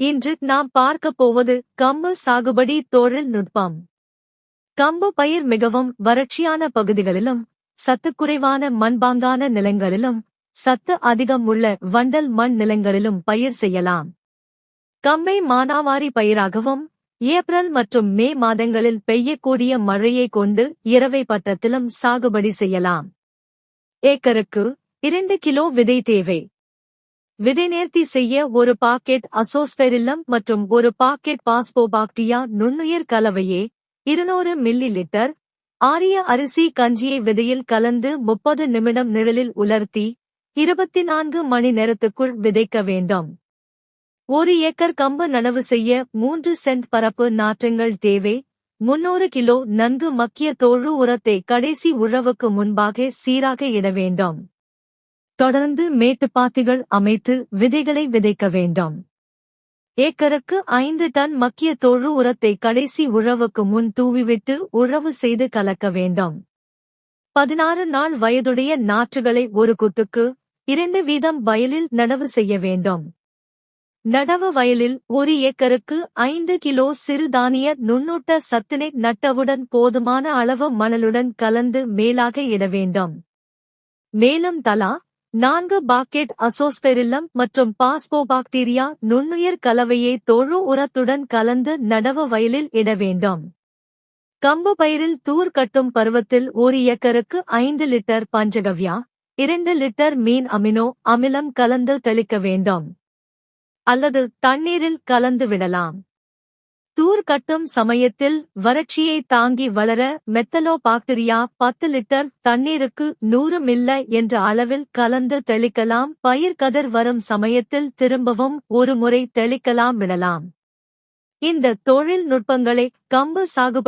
இன்று நாம் பார்க்கப் போவது கம்பு சாகுபடி தொழில்நுட்பம் கம்பு பயிர் மிகவும் வறட்சியான பகுதிகளிலும் சத்துக்குறைவான மண்பாங்கான நிலங்களிலும் சத்து அதிகம் உள்ள வண்டல் மண் நிலங்களிலும் பயிர் செய்யலாம். கம்பை மானாவாரி பயிராகவும் ஏப்ரல் மற்றும் மே மாதங்களில் பெய்யக்கூடிய மழையை கொண்டு இரவை பட்டத்திலும் சாகுபடி செய்யலாம். ஏக்கருக்கு இரண்டு கிலோ விதை தேவை. விதைநேர்த்தி செய்ய ஒரு பாக்கெட் அசோஸ்பெரில்லம் மற்றும் ஒரு பாக்கெட் பாஸ்போபாக்டியா நுண்ணுயிர் கலவையே இருநூறு மில்லி லிட்டர் ஆரிய அரிசி கஞ்சியை விதையில் கலந்து முப்பது நிமிடம் நிழலில் உலர்த்தி இருபத்தி நான்கு மணி நேரத்துக்குள் விதைக்க வேண்டும். ஒரு ஏக்கர் கம்பு நனவு செய்ய மூன்று சென்ட் பரப்பு நாற்றங்கள் தேவை. முன்னூறு கிலோ நன்கு மக்கிய தோழு உரத்தை கடைசி உழவுக்கு முன்பாக சீராக இட வேண்டும். தொடர்ந்து மேட்டுப்பாத்திகள் அமைத்து விதைகளை விதைக்க வேண்டும். ஏக்கருக்கு ஐந்து டன் மக்கிய தொழு உரத்தை கடைசி உழவுக்கு முன் தூவிவிட்டு உழவு செய்து கலக்க வேண்டும். பதினாறு நாள் வயதுடைய நாற்றுகளை ஒரு குத்துக்கு இரண்டு வீதம் வயலில் நடவு செய்ய வேண்டும். நடவு வயலில் ஒரு ஏக்கருக்கு ஐந்து கிலோ சிறுதானிய நுண்ணூட்ட சத்தினை நட்டவுடன் போதுமான அளவு மணலுடன் கலந்து மேலாக இட வேண்டும். மேலும் தலா நான்கு பாக்கெட் அசோஸ்பெரில்லம் மற்றும் பாஸ்போபாக்டீரியா நுண்ணுயிர் கலவையை தொழு உரத்துடன் கலந்து நடவு வயலில் இட வேண்டும். கம்பு பயிரில் தூர் கட்டும் பருவத்தில் ஒரு ஏக்கருக்கு ஐந்து லிட்டர் பஞ்சகவ்யா இரண்டு லிட்டர் மீன் அமினோ அமிலம் கலந்து தெளிக்க வேண்டும். அல்லது தண்ணீரில் கலந்து விடலாம். தூர் கட்டும் சமயத்தில் வறட்சியை தாங்கி வளர மெத்தலோபாக்டீரியா பத்து லிட்டர் தண்ணீருக்கு நூறு மில்ல என்ற அளவில் கலந்து தெளிக்கலாம். பயிர் கதிர் வரும் சமயத்தில் திரும்பவும் ஒரு முறை தெளிக்கலாம் விடலாம் இந்த தொழில்நுட்பங்களை கம்பு சாகுபடி